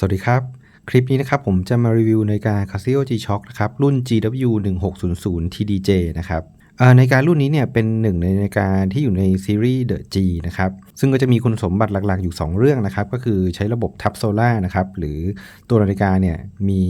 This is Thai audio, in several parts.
สวัสดีครับ คลิปนี้นะครับผมจะมารีวิวนาฬิกา Casio G-Shock นะครับรุ่น GW 1 6 0 0 TDJ นะครับในาฬิการุ่นนี้เนี่ยเป็นหนึ่งในนาฬิกาที่อยู่ในซีรีส์ The G นะครับซึ่งก็จะมีคุณสมบัติหลักๆอยู่ 2 เรื่องนะครับก็คือใช้ระบบทับโซล่านะครับหรือตัวนาฬิกาเนี่ยมี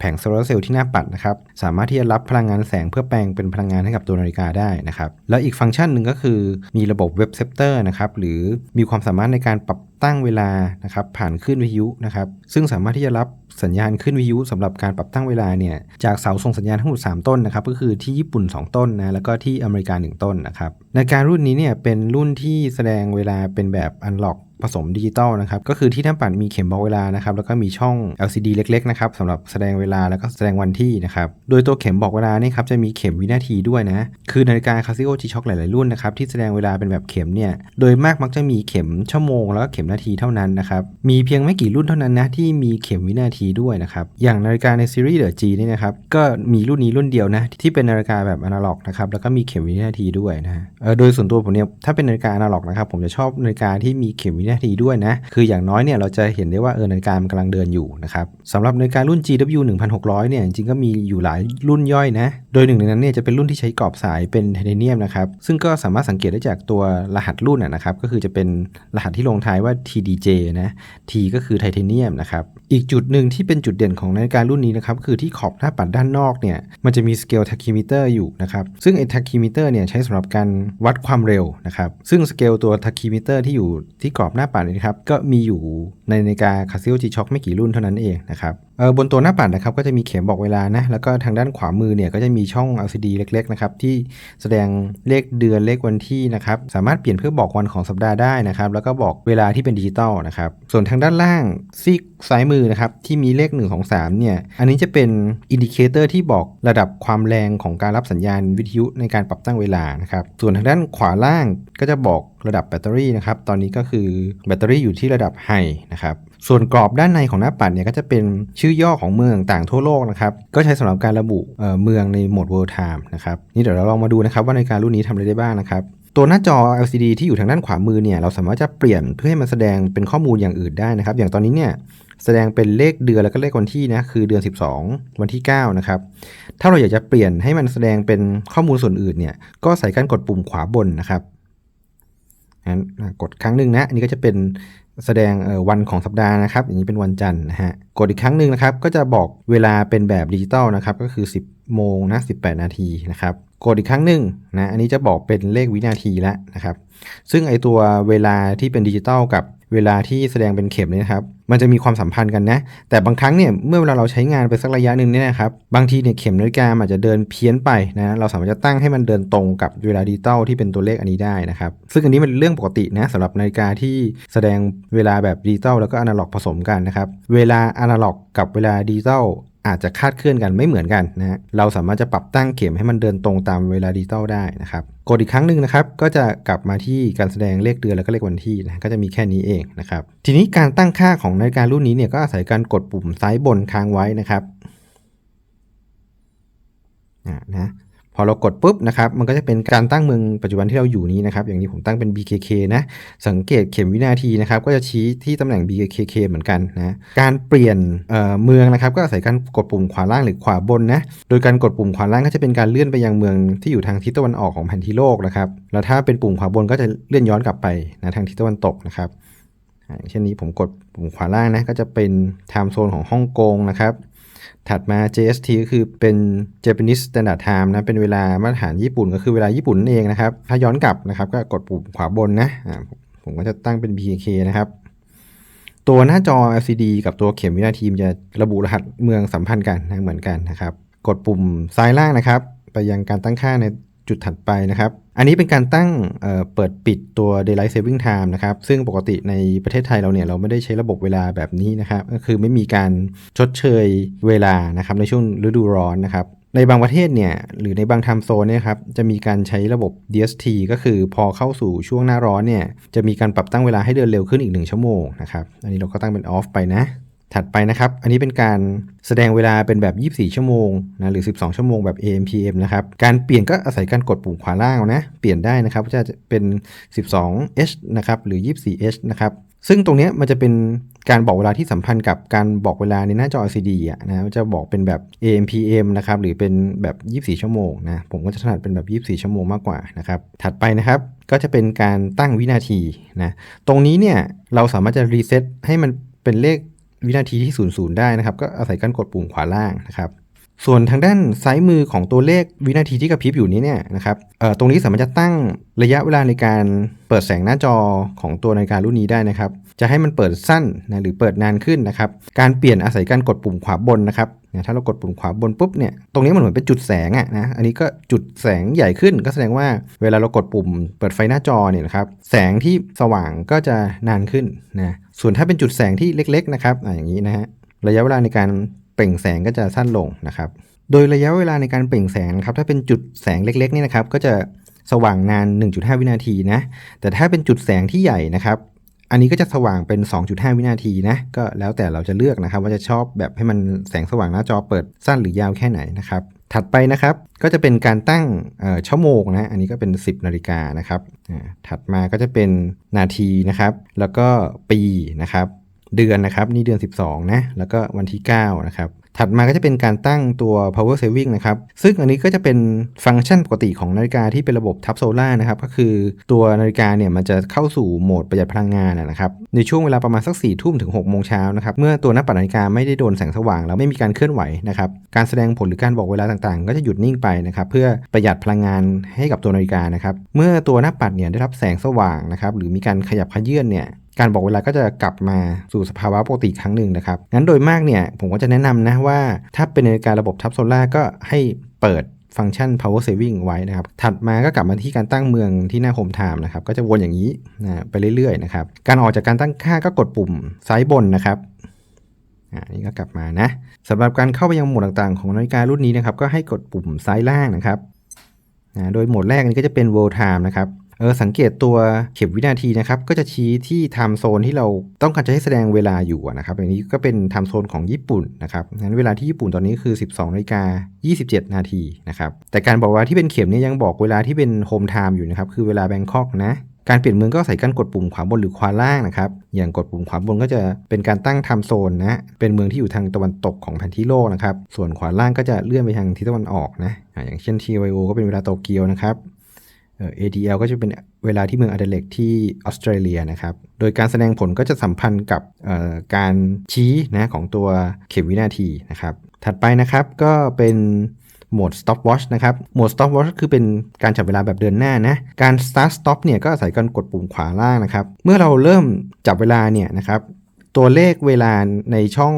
แผงโซลาร์เซลล์ที่หน้าปัดนะครับสามารถที่จะรับพลังงานแสงเพื่อแปลงเป็นพลังงานให้กับตัวนาฬิกาได้นะครับแล้วอีกฟังก์ชันหนึ่งก็คือมีระบบเว็บเซปเตอร์นะครับหรือมีความสามารถในการปรับตั้งเวลานะครับผ่านคลื่นวิทยุนะครับซึ่งสามารถที่จะรับสัญญาณคลื่นวิทยุสำหรับการปรับตั้งเวลาเนี่ยจากเสาส่งสัญญาณทั้งหมด3ต้นนะครับก็คือที่ญี่ปุ่น 2 ต้นนะแล้วก็ที่อเมริกา 1 ต้นนะครับนาฬิการุ่นนี้เนี่ยเป็นรุ่นที่แสดงเวลาเป็นแบบอันล็อก ผสมดิจิตอลนะครับก็คือที่หน้าปัดมีเข็มบอกเวลานะครับแล้วก็มีช่อง LCD เล็กๆนะครับสำหรับแสดงเวลาแล้วก็แสดงวันที่นะครับโดยตัวเข็มบอกเวลานี่ครับจะมีเข็มวินาทีด้วยนะคือนาฬิกา Casio G-Shock หลายๆรุ่นนะครับที่แสดงเวลาเป็นแบบเข็มเนี่ยโดยมากมักจะมีเข็มชั่วโมงแล้วก็เข็มนาทีเท่านั้นนะครับมีเพียงไม่กี่รุ่นเท่านั้นนะที่มีเข็มวินาทีด้วยนะครับอย่างนาฬิกาในซีรีส์เดอะจีนี่นะครับก็มีรุ่นนี้รุ่นเดียวนะที่เป็นนาฬิกาแบบอนาล็อกนะครับแล้วก็มีเข็มวินาทีด้วยนะเออโดยส่วนตัวผมเนี่ยถ้าเป็นนาฬิกาอนาล็อกนะครับผมจะชอบนาฬิกาที่มีเข็มวินาทีด้วยนะ คืออย่างน้อยเนี่ยเราจะเห็นได้ว่าเออนาฬิกามันกำลังเดินอยู่นะครับสำหรับนาฬิการุ่น GW 1600เนี่ยจริงๆก็มีอยู่หลายรุ่นย่อยนะโดยหนึ่งในนั้นเนี่ยจะเป็นรุ่นที่ใช้กรอบสายเป็นไทเทเนียมนะครับ ซึ่งก็สามารถสังเกตได้จากตัวรหัสรุ่นนะครับ ก็คือจะเป็นรหัสที่ลงท้ายว่า TDJ นะ T ก็คือไทเทเนียมนะครับ อีกจุดหนึ่งที่เป็นจุดเด่นของนาฬิการุ่นนี้นะครับ คือที่ขอบหน้าปัดด้านนอกเนี่ย มันจะมีสเกลท a คิมิเตอร์อยู่นะครับ ซึ่งไอ้ท a คิมิเตอร์เนี่ยใช้สำหรับการวัดความเร็วนะครับ ซึ่งสเกลตัวท a คิมิเตอร์ที่อยู่ที่กรอบหน้าปัดนะครับ ก็มีอยู่ในนาฬิกา Casio G-Shock ไม่กี่รุ่นเท่านั้นเองนะครับ บนตัวหน้าปัดนะครับก็จะมีเข็มบอกเวลานะแล้วก็ทางด้านขวามือเนี่ยก็จะมีช่อง LCD เล็กๆนะครับที่แสดงเลขเดือนเลขวันที่นะครับสามารถเปลี่ยนเพื่อบอกวันของสัปดาห์ได้นะครับแล้วก็บอกเวลาที่เป็นดิจิตอลนะครับส่วนทางด้านล่างซีกซ้ายมือนะครับที่มีเลข 1 2 3เนี่ยอันนี้จะเป็นอินดิเคเตอร์ที่บอกระดับความแรงของการรับสัญญาณวิทยุในการปรับตั้งเวลานะครับส่วนทางด้านขวาล่างก็จะบอกระดับแบตเตอรี่นะครับตอนนี้ก็คือแบตเตอรี่อยู่ที่ระดับไฮนะครับ ส่วนกรอบด้านในของหน้าปัดเนี่ยก็จะเป็นชื่อย่อของเมืองต่างทั่วโลกนะครับ ก็ใช้สำหรับการระบุเเมืองในโหมด World Time นะครับ นี่เดี๋ยวเราลองมาดูนะครับว่าในการรุ่นนี้ทำอะไรได้บ้างนะครับตัวหน้าจอ LCD ที่อยู่ทางด้านขวามือเนี่ย เราสามารถจะเปลี่ยนเพื่อให้มันแสดงเป็นข้อมูลอย่างอื่นได้นะครับ อย่างตอนนี้เนี่ยแสดงเป็นเลขเดือนแล้วก็เลขวันที่นะ คือเดือน 12 วันที่ 9 นะครับ ถ้าเราอยากจะเปลี่ยนให้มันแสดงเป็นข้อมูลส่วนอื่นเนี่ย ก็ใส่การกดปุ่มขวาบนนะครับงั้นกดครั้งหนึ่งนะ อันนี้ก็จะเป็น แสดงวันของสัปดาห์นะครับ อย่างนี้เป็นวันจันทร์นะฮะ กดอีกครั้งหนึ่งนะครับ ก็จะบอกเวลาเป็นแบบดิจิตอลนะครับ ก็คือ 10 โมงนะ 18 นาทีนะครับ กดอีกครั้งหนึ่งนะอันนี้จะบอกเป็นเลขวินาทีแล้วนะครับ ซึ่งไอตัวเวลาที่เป็นดิจิตอลกับเวลาที่แสดงเป็นเข็มเนี่ยครับ มันจะมีความสัมพันธ์กันนะ แต่บางครั้งเนี่ย เมื่อเวลาเราใช้งานไปสักระยะหนึ่งเนี่ยนะครับ บางทีเนี่ยเข็มนาฬิกาอาจจะเดินเพี้ยนไปนะ เราสามารถจะตั้งให้มันเดินตรงกับเวลาดิจิตอลที่เป็นตัวเลขอันนี้ได้นะครับ ซึ่งอันนี้มันเรื่องปกตินะสำหรับนาฬิกาที่แสดงเวลาแบบดิจิตอลแล้วก็อนาล็อกผสมกันนะครับ เวลาอนาล็อกกับเวลาดิจิตอล อาจจะคาดเคลื่อนกันไม่เหมือนกันนะฮะเราสามารถจะปรับตั้งเข็มให้มันเดินตรงตามเวลาดิจิตอลได้นะครับ กดอีกครั้งหนึ่งนะครับ ก็จะกลับมาที่การแสดงเลขเดือนแล้วก็เลขวันที่นะ ก็จะมีแค่นี้เองนะครับ ทีนี้การตั้งค่าของนาฬิการุ่นนี้เนี่ยก็อาศัยการกดปุ่มซ้ายบนค้างไว้นะครับนะ พอเรากดปุ๊บนะครับมันก็จะเป็นการตั้งเมืองปัจจุบันที่เราอยู่นี้นะครับ อย่างนี้ผมตั้งเป็น BKK นะสังเกตเข็มวินาทีนะครับก็จะชี้ที่ตำแหน่ง BKK เหมือนกันนะการเปลี่ยนเเมืองนะครับก็อาศัยการกดปุ่มขวาล่างหรือขวาบนนะโดยการกดปุ่มขวาล่างก็จะเป็นการเลื่อนไปยังเมืองที่อยู่ทางทิศตะวันออกของแผนที่โลกนะครับแล้วถ้าเป็นปุ่มขวาบนก็จะเลื่อนย้อนกลับไปนะทางทิศตะวันตกนะครับเช่นนี้ผมกดปุ่มขวาล่างนะก็จะเป็นไทม์โซนของฮ่องกงนะครับ ถัดมา JST ก็คือเป็น Japanese Standard Time นะ เป็นเวลามาตรฐานญี่ปุ่นก็คือเวลาญี่ปุ่นนั่นเองนะครับ ถ้าย้อนกลับนะครับ ก็กดปุ่มขวาบนนะผมก็จะตั้งเป็น PK นะครับ ตัวหน้าจอ LCD กับตัวเข็มวินาทีจะระบุรหัสเมืองสัมพันธ์กันนะเหมือนกันนะครับ กดปุ่มซ้ายล่างนะครับ ไปยังการตั้งค่าใน จุดถัดไปนะครับ อันนี้เป็นการตั้งเเปิดปิดตัว daylight saving time นะครับ ซึ่งปกติในประเทศไทยเราเนี่ยเราไม่ได้ใช้ระบบเวลาแบบนี้นะครับ ก็คือไม่มีการชดเชยเวลานะครับในช่วงฤดูร้อนนะครับในบางประเทศเนี่ยหรือในบางไทม์โซนเนี่ยครับจะมีการใช้ระบบ DST ก็คือพอเข้าสู่ช่วงหน้าร้อนเนี่ยจะมีการปรับตั้งเวลาให้เดินเร็วขึ้นอีก 1 ชั่วโมงนะครับอันนี้เราก็ตั้งเป็น off ไปนะ ถัดไปนะครับ อันนี้เป็นการแสดงเวลาเป็นแบบ 24 ชั่วโมงนะหรือ 12 ชั่วโมงแบบ AM PM นะครับ การเปลี่ยนก็อาศัยการกดปุ่มขวาล่างนะ เปลี่ยนได้นะครับจะเป็น 12H นะครับ หรือ 24H นะครับ ซึ่งตรงนี้มันจะเป็นการบอกเวลาที่สัมพันธ์กับการบอกเวลาในหน้าจอ LCD อะนะจะบอกเป็นแบบ AM PM นะครับ หรือเป็นแบบ 24 ชั่วโมงนะ ผมก็จะถนัดเป็นแบบ 24 ชั่วโมงมากกว่านะครับ ถัดไปนะครับก็จะเป็นการตั้งวินาทีนะ ตรงนี้เนี่ยเราสามารถจะรีเซ็ตให้มันเป็นเลข วินาทีที่ 00 ได้นะครับ ก็อาศัยการกดปุ่มขวาล่างนะครับส่วนทางด้านซ้ายมือของตัวเลขวินาทีที่กระพริบอยู่นี้เนี่ยนะครับเอ่อตรงนี้สามารถจะตั้งระยะเวลาในการเปิดแสงหน้าจอของตัวนาฬิการุ่นนี้ได้นะครับ จะให้มันเปิดสั้นนะหรือเปิดนานขึ้นนะครับ การเปลี่ยนอาศัยการกดปุ่มขวาบนนะครับ นี่ยถ้าเรากดปุ่มขวาบนปุ๊บเนี่ยตรงนี้มันเหมือนเป็นจุดแสงอะนะอันนี้ก็จุดแสงใหญ่ขึ้น ก็แสดงว่าเวลาเรากดปุ่มเปิดไฟหน้าจอเนี่ยนะครับแสงที่สว่างก็จะนานขึ้นนะส่วนถ้าเป็นจุดแสงที่เล็กๆนะครับออย่างนี้นะฮะระยะเวลาในการเปล่งแสงก็จะสั้นลงนะครับโดยระยะเวลาในการเปล่งแสงครับถ้าเป็นจุดแสงเล็กๆนี่นะครับก็จะสว่างนาน 1.5 วินาทีนะ แต่ถ้าเป็นจุดแสงที่ใหญ่นะครับ อันนี้ก็จะสว่างเป็น 2.5 วินาทีนะ ก็แล้วแต่เราจะเลือกนะครับ ว่าจะชอบแบบให้มันแสงสว่างหน้าจอเปิดสั้นหรือยาวแค่ไหนนะครับ ถัดไปนะครับ ก็จะเป็นการตั้งชั่วโมงนะ อันนี้ก็เป็น 10 นาฬิกานะครับ ถัดมาก็จะเป็นนาทีนะครับ แล้วก็ปีนะครับ เดือนนะครับ นี่เดือน 12 นะ แล้วก็วันที่ 9 นะครับ ถัดมาก็จะเป็นการตั้งตัว power saving นะครับ ซึ่งอันนี้ก็จะเป็นฟังก์ชันปกติของนาฬิกาที่เป็นระบบทับโซล่านะครับ ก็คือตัวนาฬิกาเนี่ยมันจะเข้าสู่โหมดประหยัดพลังงานนะครับ ในช่วงเวลาประมาณสัก4ี่ทุ่มถึง6กโมงเช้านะครับ เมื่อตัวหน้าปัดนาฬิกาไม่ได้โดนแสงสว่างแล้วไม่มีการเคลื่อนไหวนะครับ การแสดงผลหรือการบอกเวลาต่างๆ ก็จะหยุดนิ่งไปนะครับ เพื่อประหยัดพลังงานให้กับตัวนาฬิกานะครับ เมื่อตัวหน้าปัดเนี่ยได้รับแสงสว่างนะครับ หรือมีการขยับขยื่นเนี่ย การบอกเวลาก็จะกลับมาสู่สภาวะปกติครั้งหนึ่งนะครับ งั้นโดยมากเนี่ยผมก็จะแนะนำนะว่า ถ้าเป็นนาฬิการระบบทับโซล่าก็ให้เปิดฟังก์ชัน power saving ไว้นะครับ ถัดมาก็กลับมาที่การตั้งเมืองที่หน้าโฮมไทม์นะครับ ก็จะวนอย่างนี้นะไปเรื่อยๆนะครับ การออกจากการตั้งค่าก็กดปุ่มซ้ายบนนะครับอ่านี่ก็กลับมานะสำหรับการเข้าไปยังโหมดต่างๆ ของนาฬิการุ่นนี้นะครับ ก็ให้กดปุ่มซ้ายล่างนะครับนะโดยโหมดแรกนี้ก็จะเป็น world time นะครับ เออสังเกตตัวเข็มวินาทีนะครับก็จะชี้ที่ time zone ที่เราต้องการจะให้แสดงเวลาอยู่นะครับอย่างนี้ก็เป็น time zone ของญี่ปุ่นนะครับงั้นเวลาที่ญี่ปุ่นตอนนี้คือ 12นาฬิกา27 นาทีนะครับแต่การบอกเวลาที่เป็นเข็มเนี่ยยังบอกเวลาที่เป็น home time อยู่นะครับคือเวลาแบงคอกนะการเปลี่ยนเมืองก็ใส่การกดปุ่มขวาบนหรือขวาล่างนะครับ อย่างกดปุ่มขวาบนก็จะเป็นการตั้งไทม์โซนนะ เป็นเมืองที่อยู่ทางตะวันตกของแผนที่โลกนะครับ ส่วนขวาล่างก็จะเลื่อนไปทางทิศตะวันออกนะ อย่างเช่น TYO ก็เป็นเวลาโตเกียวนะครับเอ่อ ADL ก็จะเป็นเวลาที่เมืองอเดเลกที่ออสเตรเลียนะครับ โดยการแสดงผลก็จะสัมพันธ์กับการชี้นะของตัวเข็มวินาทีนะครับ ถัดไปนะครับก็เป็นโหมด stopwatch นะครับ โหมด stopwatch คือเป็นการจับเวลาแบบเดินหน้านะ การ start stop เนี่ยก็อาศัยการกดปุ่มขวาล่างนะครับ เมื่อเราเริ่มจับเวลาเนี่ยนะครับตัวเลขเวลาในช่อง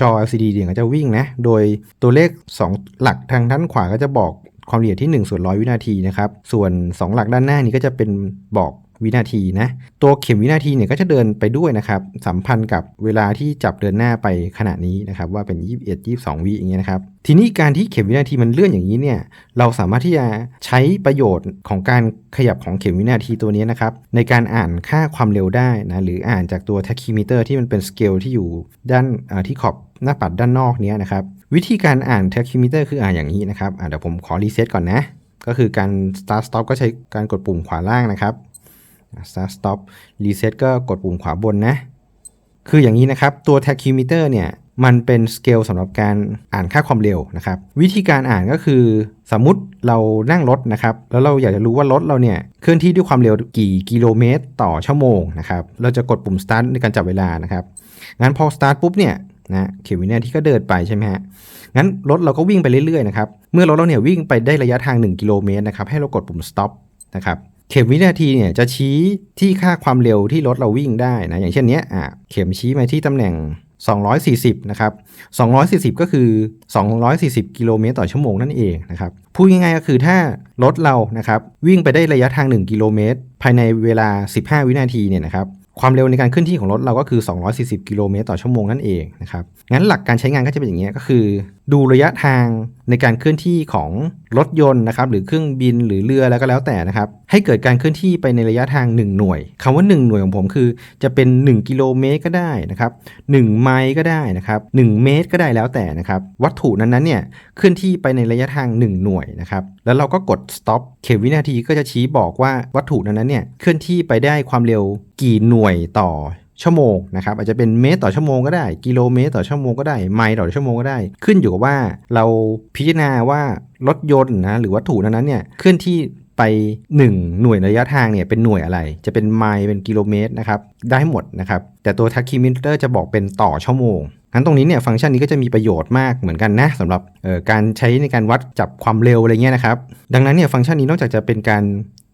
จอ LCD เนี่ยก็จะวิ่งนะ โดยตัวเลข 2 หลักทางด้านขวาก็จะบอก ความละเอียดที่1ส่วนร้อยวินาทีนะครับ ส่วน 2 หลักด้านหน้านี้ก็จะเป็นบอกวินาทีนะ ตัวเข็มวินาทีเนี่ยก็จะเดินไปด้วยนะครับ สัมพันธ์กับเวลาที่จับเดินหน้าไปขณะนี้นะครับ ว่าเป็น 21 22 วิอย่างเงี้ยนะครับ ทีนี้การที่เข็มวินาทีมันเลื่อนอย่างนี้เนี่ย เราสามารถที่จะใช้ประโยชน์ของการขยับของเข็มวินาทีตัวนี้นะครับ ในการอ่านค่าความเร็วได้นะหรืออ่านจากตัว tachymeter ที่มันเป็นสเกลที่อยู่ด้านที่ขอบหน้าปัดด้านนอกเนี้ยนะครับ วิธีการอ่าน tachymeter คืออ่านอย่างนี้นะครับเดี๋ยวผมขอรีเซ็ตก่อนนะ ก็คือการ start stop ก็ใช้การกดปุ่มขวาล่างนะครับ start stop reset ก็กดปุ่มขวาบนนะ คืออย่างนี้นะครับ ตัว tachymeter เนี่ยมันเป็นสเกลสำหรับการอ่านค่าความเร็วนะครับ วิธีการอ่านก็คือ สมมติเรานั่งรถนะครับ แล้วเราอยากจะรู้ว่ารถเราเนี่ยเคลื่อนที่ด้วยความเร็วกี่กิโลเมตร ต่อชั่วโมงนะครับ เราจะกดปุ่ม start ในการจับเวลานะครับ งั้นพอ start ปุ๊บเนี่ย นะเข็มวินาทีก็เดินไปใช่ไหมฮะ งั้นรถเราก็วิ่งไปเรื่อยๆนะครับ เมื่อรถเราเนี่ยวิ่งไปได้ระยะทาง 1 กิโลเมตรนะครับให้เรากดปุ่ม stop นะครับเข็มวินาทีเนี่ยจะชี้ที่ค่าความเร็วที่รถเราวิ่งได้นะอย่างเช่นเนี้ยอะเข็มชี้มาที่ตำแหน่ง 240 นะครับ 240 ก็คือ 240 กิโลเมตรต่อชั่วโมงนั่นเองนะครับ พูดง่ายๆก็คือถ้ารถเรานะครับวิ่งไปได้ระยะทาง 1 กิโลเมตร ภายในเวลา 15 วินาทีเนี่ยนะครับ ความเร็วในการเคลื่อนที่ของรถเราก็คือ 240 กิโลเมตรต่อชั่วโมงนั่นเองนะครับ งั้นหลักการใช้งานก็จะเป็นอย่างนี้ก็คือ ดูระยะทางในการเคลื่อนที่ของรถยนต์นะครับหรือเครื่องบินหรือเรือแล้วก็แล้วแต่นะครับให้เกิดการเคลื่อนที่ไปในระยะทาง 1 หน่วยคำว่า 1 หน่วยของผมคือ จะเป็น 1 กิโลเมตรก็ได้นะครับ1ไมล์ก็ได้นะครับ1เมตรก็ได้แล้วแต่นะครับวัตถุนั้นๆเนี่ยเคลื่อนที่ไปในระยะทาง 1 หน่วยนะครับแล้วเราก็กด stop เข็มวินาทีก็จะชี้บอกว่าวัตถุนั้นๆเนี่ยเคลื่อนที่ไปได้ความเร็วกี่หน่วยต่อ ชั่วโมงนะครับอาจจะเป็นเมตรต่อชั่วโมงก็ได้ กิโลเมตรต่อชั่วโมงก็ได้ไมล์ต่อชั่วโมงก็ได้ ขึ้นอยู่กับว่าเราพิจารณาว่ารถยนต์นะหรือวัตถุนั้นเนี่ยเคลื่อนที่ไป 1 หน่วยระยะทางเนี่ยเป็นหน่วยอะไร จะเป็นไมล์เป็นกิโลเมตรนะครับได้หมดนะครับแต่ตัวทักคิมิเตอร์จะบอกเป็นต่อชั่วโมงงั้นตรงนี้เนี่ยฟังก์ชันนี้ก็จะมีประโยชน์มากเหมือนกันนะสำหรับการใช้ในการวัดจับความเร็วอะไรเงี้ยนะครับดังนั้นเนี่ยฟังก์ชันนี้นอกจากจะเป็นการ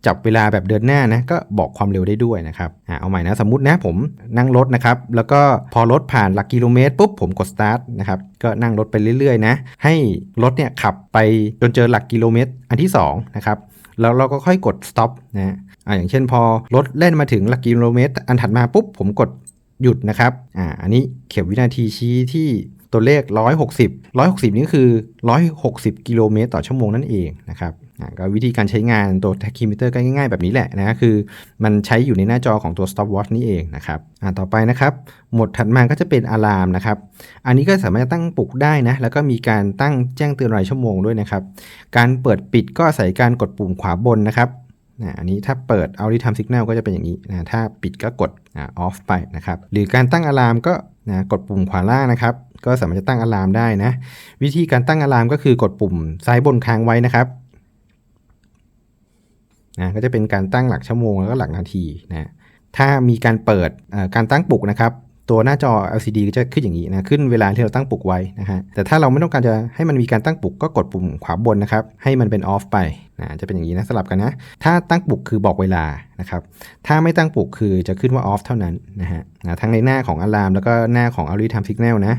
จับเวลาแบบเดินหน้านะก็บอกความเร็วได้ด้วยนะครับอ่าเอาใหม่นะสมมตินะผมนั่งรถนะครับแล้วก็พอรถผ่านหลักกิโลเมตรปุ๊บผมกดสตาร์ทนะครับก็นั่งรถไปเรื่อยๆนะให้รถเนี่ยขับไปจนเจอหลักกิโลเมตรอันที่2นะครับแล้วเราก็ค่อยกด stop นะอ่าอย่างเช่นพอรถเล่นมาถึงหลักกิโลเมตร อันถัดมาปุ๊บผมกดหยุดนะครับอ่าอันนี้เข็มวินาทีชี้ที่ตัวเลข 160 160 นี่คือ 160 กิโลเมตรต่อชั่วโมงนั่นเองนะครับ ก็วิธีการใช้งานตัวแท็กคิมิเตอร์ก็ง่ายๆแบบนี้แหละนะคือ มันใช้อยู่ในหน้าจอของตัว stopwatch นี่เองนะครับต่อไปนะครับหมดถัดมาก็จะเป็นอะลามนะครับ อันนี้ก็สามารถตั้งปลุกได้นะ แล้วก็มีการตั้งแจ้งเตือนรายชั่วโมงด้วยนะครับ การเปิดปิดก็ใส่การกดปุ่มขวาบนนะครับนะอันนี้ถ้าเปิด a u ิ Time Signal ก็จะเป็นอย่างนี้นะถ้าปิดก็กดอ off ไปนะครับ หรือการตั้งอะลามก็นะกดปุ่มขวาล่างนะครับ ก็สามารถจะตั้งอะลามได้นะ วิธีการตั้งอะลามก็คือกดปุ่มซ้ายบนค้างไว้นะครับ นะก็จะเป็นการตั้งหลักชั่วโมงแล้วก็หลักนาทีนะถ้ามีการเปิดการตั้งปลุกนะครับตัวหน้าจอ LCD ก็จะขึ้นอย่างนี้นะขึ้นเวลาที่เราตั้งปลุกไว้นะฮะแต่ถ้าเราไม่ต้องการจะให้มันมีการตั้งปลุกก็กดปุ่มขวาบนนะครับให้มันเป็น off ไปนะจะเป็นอย่างนี้นะสลับกันนะถ้าตั้งปลุกคือบอกเวลานะครับถ้าไม่ตั้งปลุกคือจะขึ้นว่า off เท่านั้นนะฮะนะทั้งในหน้าของอะลามแล้วก็หน้าของ Early Time Signal นะ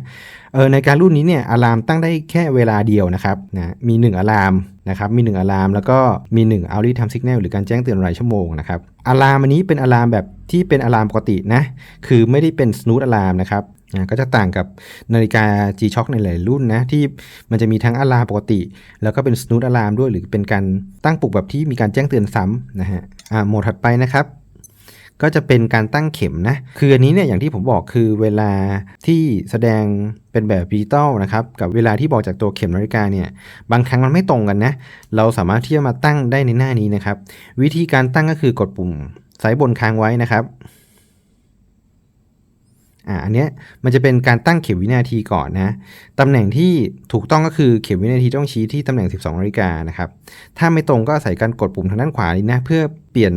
เออในการรุ่นนี้เนี่ยอะลามตั้งได้แค่เวลาเดียวนะครับนะมี1อะลาม นะครับมี 1อะลามแล้วก็มี1 Early Time Signal หรือการแจ้งเตือนรายชั่วโมงนะครับอะลามอันนี้เป็นอะลามแบบที่เป็นอะลามปกตินะคือไม่ได้เป็น snooze อะลามนะครับนะก็จะต่างกับนาฬิกา G-Shock ในหลายรุ่นนะที่มันจะมีทั้งอะลามปกติ แล้วก็เป็น snooze อะลามด้วย หรือเป็นการตั้งปลุกแบบที่มีการแจ้งเตือนซ้ำนะฮะอ่าโหมดถัดไปนะครับ ก็จะเป็นการตั้งเข็มนะ คืออันนี้เนี่ยอย่างที่ผมบอกคือเวลาที่แสดงเป็นแบบดิจิตอลนะครับกับเวลาที่บอกจากตัวเข็มนาฬิกาเนี่ยบางครั้งมันไม่ตรงกันนะ เราสามารถที่จะมาตั้งได้ในหน้านี้นะครับ วิธีการตั้งก็คือกดปุ่มซ้ายบนค้างไว้นะครับอ่าอันเนี้ยมันจะเป็นการตั้งเข็มวินาทีก่อนนะตำแหน่งที่ถูกต้องก็คือเข็มวินาทีต้องชี้ที่ตำแหน่ง 12นาฬิกานะครับ ถ้าไม่ตรงก็ใส่การกดปุ่มทางด้านขวานี้นะเพื่อเปลี่ยน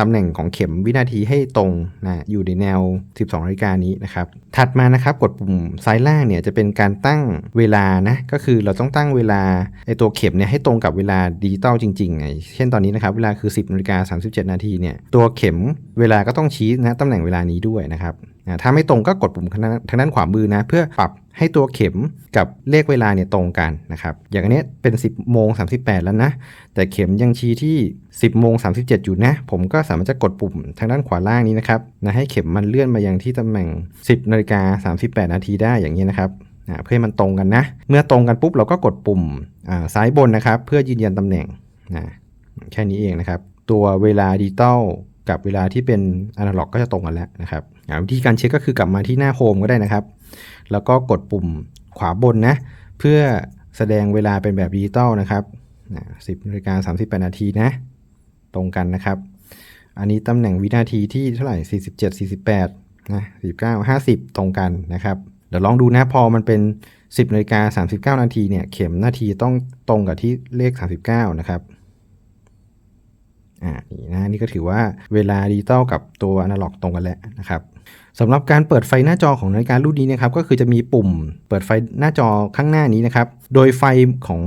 ตำแหน่งของเข็มวินาทีให้ตรงนะอยู่ในแนว 12นาฬิกานี้นะครับถัดมานะครับกดปุ่มซ้ายล่างเนี่ยจะเป็นการตั้งเวลานะก็คือเราต้องตั้งเวลาไอตัวเข็มเนี่ยให้ตรงกับเวลาดิจิตอลจริงๆไงเช่นตอนนี้นะครับเวลาคือ 10นาฬิกา37 นาทีเนี่ยตัวเข็มเวลาก็ต้องชี้นะตำแหน่งเวลานี้ด้วยนะครับ ถ้าไม่ตรงก็กดปุ่มทางด้านขวามือนะ เพื่อปรับให้ตัวเข็มกับเลขเวลาเนี่ยตรงกันนะครับ อย่างนี้เป็น 10โมง38 แล้วนะ แต่เข็มยังชี้ที่ 10โมง37 อยู่นะ ผมก็สามารถจะกดปุ่มทางด้านขวาล่างนี้นะครับนะให้เข็มมันเลื่อนมายังที่ตำแหน่ง 10นาฬิกา38 นาทีได้อย่างนี้นะครับนะเพื่อให้มันตรงกันนะ เมื่อตรงกันปุ๊บเราก็กดปุ่มซ้ายบนนะครับ เพื่อยืนยันตำแหน่งนะแค่นี้เองนะครับ ตัวเวลาดิจิตอลกับเวลาที่เป็นอนาล็อกก็จะตรงกันแล้วนะครับ วิธีการเช็คก็คือกลับมาที่หน้าโฮมก็ได้นะครับ แล้วก็กดปุ่มขวาบนนะ เพื่อแสดงเวลาเป็นแบบดิจิตอลนะครับสิบนาฬิกาสามสิบแปดนาทีนะ ตรงกันนะครับ อันนี้ตำแหน่งวินาทีที่เท่าไหร่47 48นะ49 50ตรงกันนะครับ เดี๋ยวลองดูนะพอมันเป็น10นาฬิกา39นาทีเนี่ยเข็มนาทีต้องตรงกับที่เลข39นะครับอ่านี่นะนี่ก็ถือว่าเวลาดิจิตอลกับตัวอนาล็อกตรงกันแล้วนะครับ สำหรับการเปิดไฟหน้าจอของนาฬิการุ่นนี้นะครับก็คือจะมีปุ่มเปิดไฟหน้าจอข้างหน้านี้นะครับ โดยไฟของ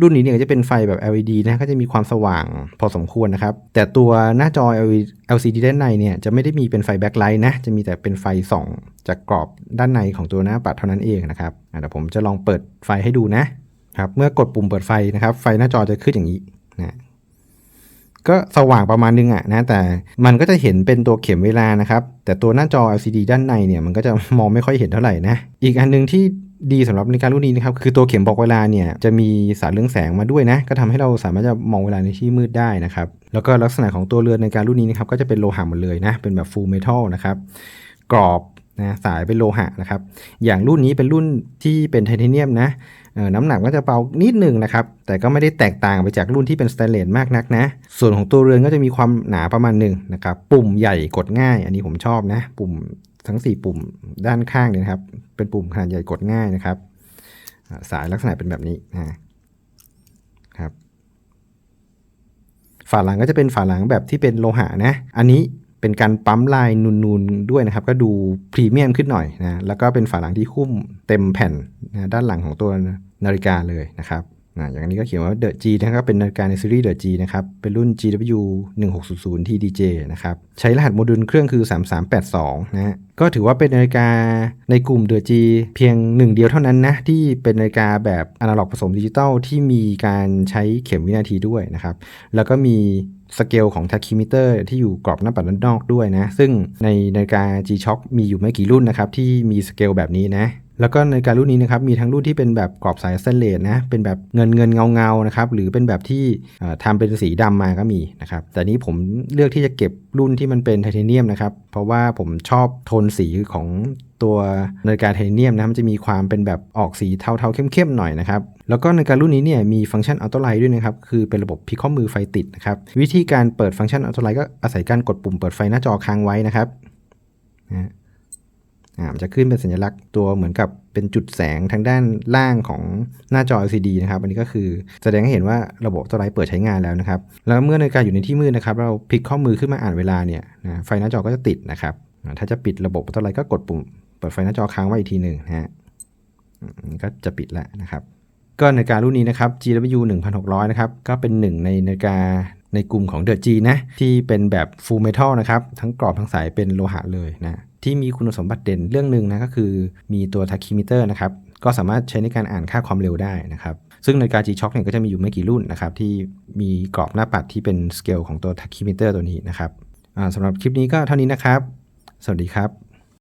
รุ่นนี้เนี่ยจะเป็นไฟแบบ LED นะก็จะมีความสว่างพอสมควรนะครับ แต่ตัวหน้าจอ LCD ด้านในเนี่ยจะไม่ได้มีเป็นไฟแบ็คไลท์นะ จะมีแต่เป็นไฟส่องจากกรอบด้านในของตัวหน้าปัดเท่านั้นเองนะครับเดี๋ยวผมจะลองเปิดไฟให้ดูนะครับ เมื่อกดปุ่มเปิดไฟนะครับ ไฟหน้าจอจะขึ้นอย่างนี้นะ ก็สว่างประมาณนึงอะนะแต่มันก็จะเห็นเป็นตัวเข็มเวลานะครับ แต่ตัวหน้าจอ LCD ด้านในเนี่ยมันก็จะมองไม่ค่อยเห็นเท่าไหร่นะ อีกอันนึงที่ดีสำหรับในการรุ่นนี้นะครับ คือตัวเข็มบอกเวลาเนี่ยจะมีสารเรืองแสงมาด้วยนะ ก็ทำให้เราสามารถจะมองเวลาในที่มืดได้นะครับ แล้วก็ลักษณะของตัวเรือนในการรุ่นนี้นะครับก็จะเป็นโลหะหมดเลยนะ เป็นแบบฟูลเมทัลนะครับ กรอบนะสายเป็นโลหะนะครับ อย่างรุ่นนี้เป็นรุ่นที่เป็นไทเทเนียมนะ น้ำหนักก็จะเบานิดหนึ่งนะครับ แต่ก็ไม่ได้แตกต่างไปจากรุ่นที่เป็นสแตนเลสมากนักนะ ส่วนของตัวเรือนก็จะมีความหนาประมาณหนึ่งนะครับ ปุ่มใหญ่กดง่าย อันนี้ผมชอบนะ ปุ่มทั้ง 4 ปุ่มด้านข้างเนี่ยนะครับ เป็นปุ่มขนาดใหญ่กดง่ายนะครับ สายลักษณะเป็นแบบนี้นะครับ ฝาหลังก็จะเป็นฝาหลังแบบที่เป็นโลหะนะ อันนี้ เป็นการปั๊มลายนูนๆด้วยนะครับ ก็ดูพรีเมียมขึ้นหน่อยนะแล้วก็เป็นฝาหลังที่หุ้มเต็มแผ่นนะด้านหลังของตัวนาฬิกาเลยนะครับนะอย่างนี้ก็เขียนว่า The G นะครับเป็นนาฬิกาในซีรีส์ The G นะครับเป็นรุ่น GW 1600 TDJ นะครับใช้รหัสโมดูลเครื่องคือ 3382 นะฮะก็ถือว่าเป็นนาฬิกาในกลุ่ม The G เพียงหนึ่งเดียวเท่านั้นนะ ที่เป็นนาฬิกาแบบอนาล็อกผสมดิจิตอลที่มีการใช้เข็มวินาทีด้วยนะครับแล้วก็มี สเกลของ t a c h y m e t e r ที่อยู่กรอบหน้าปัดด้านนอกด้วยนะ ซึ่งในนาฬิกา G-Shock มีอยู่ไม่กี่รุ่นนะครับที่มีสเกลแบบนี้นะ แล้วก็ในการรุ่นนี้นะครับมีทั้งรุ่นที่เป็นแบบกรอบสายสแตนเลสนะเป็นแบบเงินเงินเงาเงานะครับหรือเป็นแบบที่เอ่อทำเป็นสีดำมาก็มีนะครับแต่นี้ผมเลือกที่จะเก็บรุ่นที่มันเป็นไทเทเนียมนะครับเพราะว่าผมชอบโทนสีของตัวนาฬิกาไทเทเนียมนะมันจะมีความเป็นแบบออกสีเทาๆเข้มๆหน่อยนะครับแล้วก็นาฬิการุ่นนี้เนี่ยมีฟังก์ชันอัลโตไลท์ด้วยนะครับคือเป็นระบบพิกข้อมือไฟติดนะครับวิธีการเปิดฟังก์ชันอัลโตไลท์ก็อาศัยการกดปุ่มเปิดไฟหน้าจอค้างไว้นะครับนะ มันจะขึ้นเป็นสัญลักษณ์ตัวเหมือนกับเป็นจุดแสงทางด้านล่างของหน้าจอ LCD นะครับ อันนี้ก็คือแสดงให้เห็นว่าระบบตัวไลท์เปิดใช้งานแล้วนะครับ แล้วเมื่อนาฬิกาอยู่ในที่มืดนะครับ เราพลิกข้อมือขึ้นมาอ่านเวลาเนี่ยนะไฟหน้าจอก็จะติดนะครับ ถ้าจะปิดระบบตัวไลท์ก็กดปุ่มเปิดไฟหน้าจอค้างไว้อีกทีหนึ่งนะฮะก็จะปิดแล้วนะครับก็นาฬิการุ่นนี้นะครับ GW 1600 นะครับ ก็เป็นหนึ่งในนาฬิกาในกลุ่มของ The G นะ ที่เป็นแบบ Full Metal นะครับ ทั้งกรอบทั้งสายเป็นโลหะเลยนะ ที่มีคุณสมบัติเด่นเรื่องหนึ่งนะก็คือมีตัวทักคิมิเตอร์นะครับก็สามารถใช้ในการอ่านค่าความเร็วได้นะครับ ซึ่งนาฬิกา G-Shock เนี่ยก็จะมีอยู่ไม่กี่รุ่นนะครับ ที่มีกรอบหน้าปัดที่เป็นสเกลของตัวทักคิมิเตอร์ตัวนี้นะครับสำหรับคลิปนี้ก็เท่านี้นะครับ สวัสดีครับ